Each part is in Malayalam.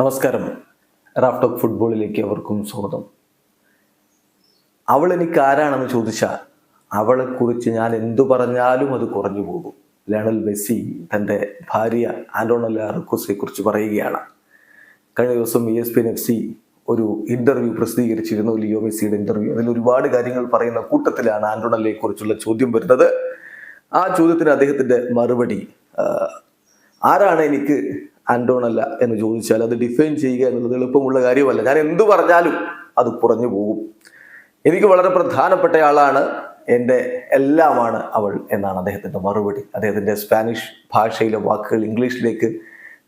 നമസ്കാരം. റാഫ്ടോക്ക് ഫുട്ബോളിലേക്ക് അവർക്കും സ്വാഗതം. അവൾ എനിക്ക് ആരാണെന്ന് ചോദിച്ചാൽ അവളെ കുറിച്ച് ഞാൻ എന്തു പറഞ്ഞാലും അത് കുറഞ്ഞു പോകും. ലയണൽ മെസ്സി തന്റെ ഭാര്യ ആന്റോണല്ല അർക്കോസിനെ കുറിച്ച് പറയുകയാണ്. കഴിഞ്ഞ ദിവസം E S P F C ഒരു ഇന്റർവ്യൂ പ്രസിദ്ധീകരിച്ചിരുന്നു. ലിയോ മെസ്സിയുടെ ഇന്റർവ്യൂ അതിൽ ഒരുപാട് കാര്യങ്ങൾ പറയുന്ന കൂട്ടത്തിലാണ് ആന്റോണല്ലയെ കുറിച്ചുള്ള ചോദ്യം വരുന്നത്. ആ ചോദ്യത്തിന് അദ്ദേഹത്തിന്റെ മറുപടി ആരാണ് എനിക്ക് ആന്റോണല്ല എന്ന് ചോദിച്ചാൽ അത് ഡിഫൈൻ ചെയ്യുക എന്നുള്ളത് എളുപ്പമുള്ള കാര്യമല്ല. ഞാൻ എന്തു പറഞ്ഞാലും അത് കുറഞ്ഞു പോകും. എനിക്ക് വളരെ പ്രധാനപ്പെട്ട ആളാണ്. എന്റെ എല്ലാമാണ് അവൾ എന്നാണ് അദ്ദേഹത്തിന്റെ മറുപടി. അദ്ദേഹത്തിന്റെ സ്പാനിഷ് ഭാഷയിലെ വാക്കുകൾ ഇംഗ്ലീഷിലേക്ക്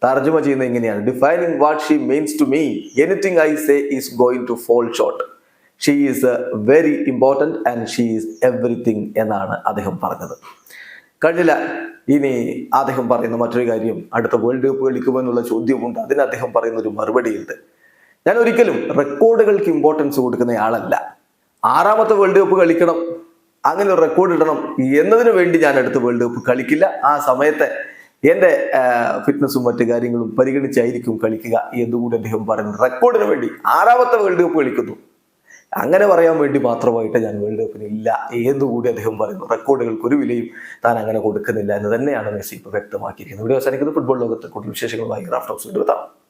തർജമ ചെയ്യുന്നത് എങ്ങനെയാണ് defining what she means to me anything I say is going to fall short she is very important and she is everything എന്നാണ് അദ്ദേഹം പറഞ്ഞത്. കഴിഞ്ഞില്ല ഇനി അദ്ദേഹം പറയുന്ന മറ്റൊരു കാര്യം അടുത്ത വേൾഡ് കപ്പ് കളിക്കുമെന്നുള്ള ചോദ്യമുണ്ട്. അതിന് അദ്ദേഹം പറയുന്ന ഒരു മറുപടിയുണ്ട്. ഞാൻ ഒരിക്കലും റെക്കോർഡുകൾക്ക് ഇമ്പോർട്ടൻസ് കൊടുക്കുന്ന ആളല്ല. ആറാമത്തെ വേൾഡ് കപ്പ് കളിക്കണം. അങ്ങനെ ഒരു റെക്കോർഡ് ഇടണം എന്നതിന് വേണ്ടി ഞാൻ അടുത്ത വേൾഡ് കപ്പ് കളിക്കില്ല. ആ സമയത്തെ എന്റെ ഫിറ്റ്നസ്സും മറ്റു കാര്യങ്ങളും പരിഗണിച്ചായിരിക്കും കളിക്കുക എന്നുകൂടി അദ്ദേഹം പറയുന്നു. റെക്കോർഡിന് വേണ്ടി ആറാമത്തെ വേൾഡ് കപ്പ് കളിക്കുന്നു. അങ്ങനെ പറയാൻ വേണ്ടി മാത്രമായിട്ട് ഞാൻ വേൾഡ് കപ്പിന് ഇല്ല എന്നുകൂടി അദ്ദേഹം പറയുന്നു. റെക്കോർഡുകൾക്ക് ഒരു വിലയും താൻ അങ്ങനെ കൊടുക്കുന്നില്ല എന്ന് തന്നെയാണ് മെസ്സി ഇപ്പോൾ വ്യക്തമാക്കിയിരിക്കുന്നത്. ഇവിടെ അവസാനിക്കുന്നത് ഫുട്ബോൾ ലോകത്തെ കൂടുതൽ വിശേഷങ്ങളുമായി റാഫ്റ്റ് ഹൗസ് എത്താം.